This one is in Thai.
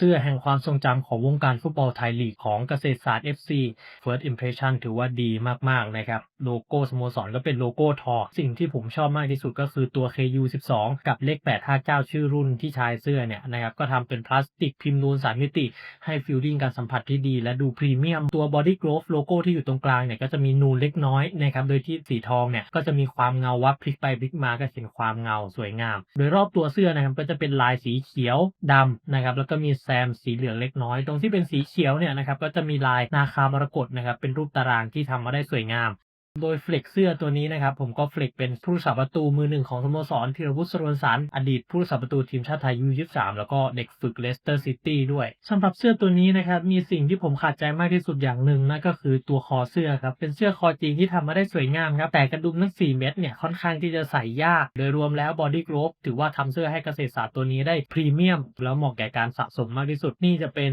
เสื้อแห่งความทรงจำของวงการฟุตบอลไทยลีกของเกษตรศาสตร์ FC First Impression ถือว่าดีมาก ๆ นะครับ โลโก้สโมสรก็เป็นโลโก้ทอ สิ่งที่ผมชอบมากที่สุดก็คือตัว KU12 กับเลข 859 ชื่อรุ่นที่ชายเสื้อเนี่ยนะครับ ก็ทำเป็นพลาสติกพิมพ์นูนสามมิติ ให้ฟีลลิ่งการสัมผัสที่ดี และดูพรีเมียม ตัว Body Glove โลโก้ที่อยู่ตรงกลางเนี่ยก็จะมีนูนเล็กน้อยนะครับ โดยที่สีทองเนี่ยก็จะมีความเงาวับพลิกไปพลิกมาก็เห็นความเงาสวยงาม โดยรอบตัวเสื้อนะครับก็จะเป็นลายสีเขียวดำนะครับ แล้วก็มีซมสีเหลืองเล็กน้อย ตรงที่เป็นสีเขียวเนี่ยนะครับก็จะมีลายนาคามรกตนะครับเป็นรูปตารางที่ทำมาได้สวยงาม โดยเฟล็กเสื้อตัวนี้นะครับ ผมก็เฟล็กเป็นผู้รักษาประตูมือหนึ่งของสโมสรธีรวุฒิสรวนสารอดีตผู้รักษาประตูทีมชาติไทยยู23แล้วก็เด็กฝึกเลสเตอร์ซิตี้ด้วยสำหรับเสื้อตัวนี้นะครับมีสิ่งที่ผมขาดใจมากที่สุดอย่างหนึ่งนั่นก็คือตัวคอเสื้อครับเป็นเสื้อคอจริงที่ทำมาได้สวยงามครับแต่กระดุมทั้ง4เม็ดเนี่ยค่อนข้างที่จะใส่ยาก โดยรวมแล้วบอดี้กร v ถือว่าทำเสื้อให้เกษตรศาสตร์ตัวนี้ได้พรีเมียมแล้วเหมาะแก่การสะสมมากที่สุดนี่จะเป็น